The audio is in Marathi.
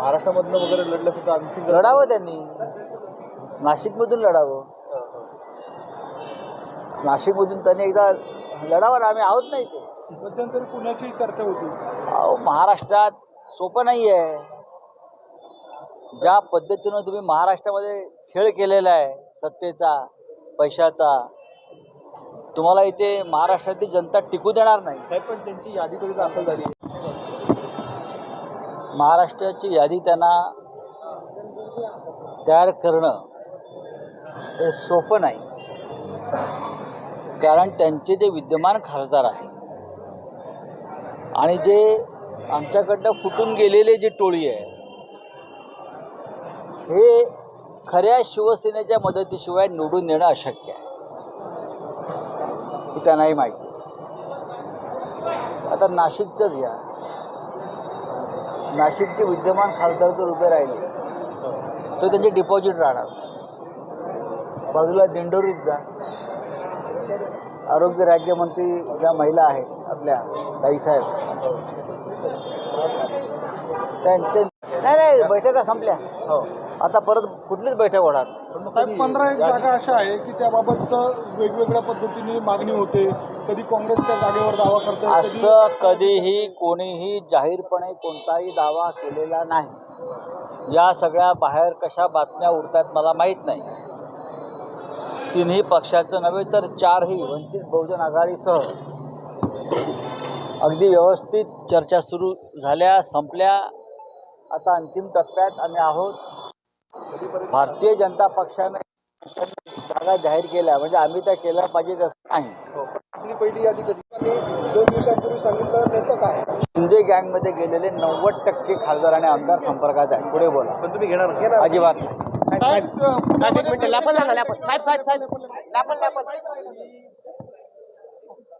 महाराष्ट्रामधनं वगैरे लढलं सुद्धा आणखी जर- लढावं त्यांनी. नाशिकमधून लढावं. नाशिकमधून त्यांनी एकदा लढावं आम्ही आहोत नाही ते मध्यंतरी पुण्याची चर्चा होती. अहो महाराष्ट्रात सोपं नाही आहे ज्या पद्धतीनं तुम्ही महाराष्ट्रामध्ये खेळ केलेला आहे सत्तेचा पैशाचा तुम्हाला इथे महाराष्ट्रातील जनता टिकू देणार नाही. नाही पण त्यांची यादी तरी दाखल झाली महाराष्ट्राची यादी त्यांना तयार करणं हे सोपं नाही. कारण त्यांचे जे विद्यमान खासदार आहे आणि जे आमच्याकडनं फुटून गेलेले जे टोळी आहे हे खऱ्या शिवसेनेच्या मदतीशिवाय निवडून येणं अशक्य आहे. त्यांनाही माहिती आता नाशिकचंच घ्या नाशिकचे विद्यमान खासदार जर उभे राहिले. तर त्यांचे डिपॉझिट राहणार. बाजूला दिंडोरीत जा. आरोग्य राज्यमंत्री ज्या महिला आहेत आपल्या ताईसाहेब त्यांचे नाही नाही बैठका संपल्या. हो. आता परत कुठलीच बैठक होणार. पंधरा एक जागा अशा आहे की त्याबाबतचं वेगवेगळ्या पद्धतीने मागणी होते. कधी काँग्रेसच्या जागेवर दावा करतो असं कधीही कोणीही जाहीरपणे कोणताही दावा केलेला नाही. या सगळ्या बाहेर कशा बातम्या उडतात मला माहीत नाही. तिन्ही पक्षाचं नव्हे तर चारही वंचित बहुजन आघाडीसह अगदी व्यवस्थित चर्चा सुरू झाल्या संपल्या. आता अंतिम टप्प्यात आम्ही आहोत. भारतीय जनता पक्षाने जागा जाहीर केल्या म्हणजे आम्ही त्या केल्या पाहिजेत असं नाही. पहिली यादी कधी दोन दिवसांपूर्वी सांगितलं नेमकं काय? शिंदे गँगमध्ये गेलेले नव्वद टक्के खासदार आणि आमदार संपर्कात आहे. पुढे बोला. पण तुम्ही घेणार ना? अजिबात नाही. साहेब, पुण्यामध्ये-